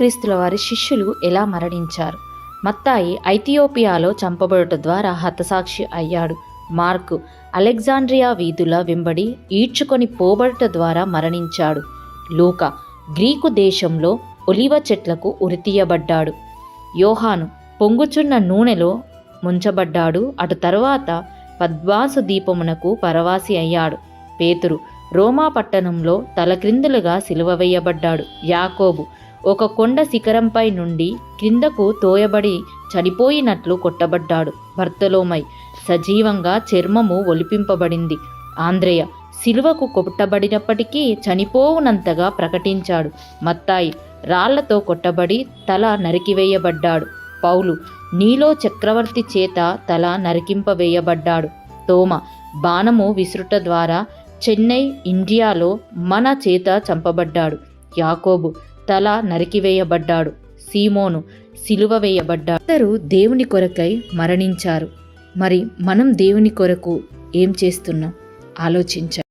యేసుక్రీస్తుల వారి శిష్యులు ఎలా మరణించారు? మత్తాయి ఐథియోపియాలో చంపబడుట ద్వారా హతసాక్షి అయ్యాడు. మార్కు అలెగ్జాండ్రియా వీధుల వెంబడి ఈడ్చుకొని పోబడుట ద్వారా మరణించాడు. లూక గ్రీకు దేశంలో ఒలివ చెట్లకు ఉరితీయబడ్డాడు. యోహాను పొంగుచున్న నూనెలో ముంచబడ్డాడు. అటు తరువాత పద్వాసు దీపమునకు పరవాసి అయ్యాడు. పేతురు రోమా పట్టణంలో తలక్రిందులుగా సిలువ వేయబడ్డాడు. యాకోబు ఒక కొండ శిఖరంపై నుండి క్రిందకు తోయబడి చనిపోయినట్లు కొట్టబడ్డాడు. భర్తలోమై సజీవంగా చర్మము ఒలిపింపబడింది. ఆంధ్రయ శిలువకు కొట్టబడినప్పటికీ చనిపోవునంతగా ప్రకటించాడు. మత్తాయి రాళ్ళతో కొట్టబడి తల నరికివేయబడ్డాడు. పౌలు నీలో చక్రవర్తి చేత తల నరికింపవేయబడ్డాడు. తోమ బాణము విసురుట ద్వారా చెన్నై ఇండియాలో మన చేత చంపబడ్డాడు. యాకోబు తల నరికివేయబడ్డాడు. సీమోను సిలువ వేయబడ్డాడు. అందరూ దేవుని కొరకై మరణించారు. మరి మనం దేవుని కొరకు ఏం చేస్తున్నాం? ఆలోచించాలి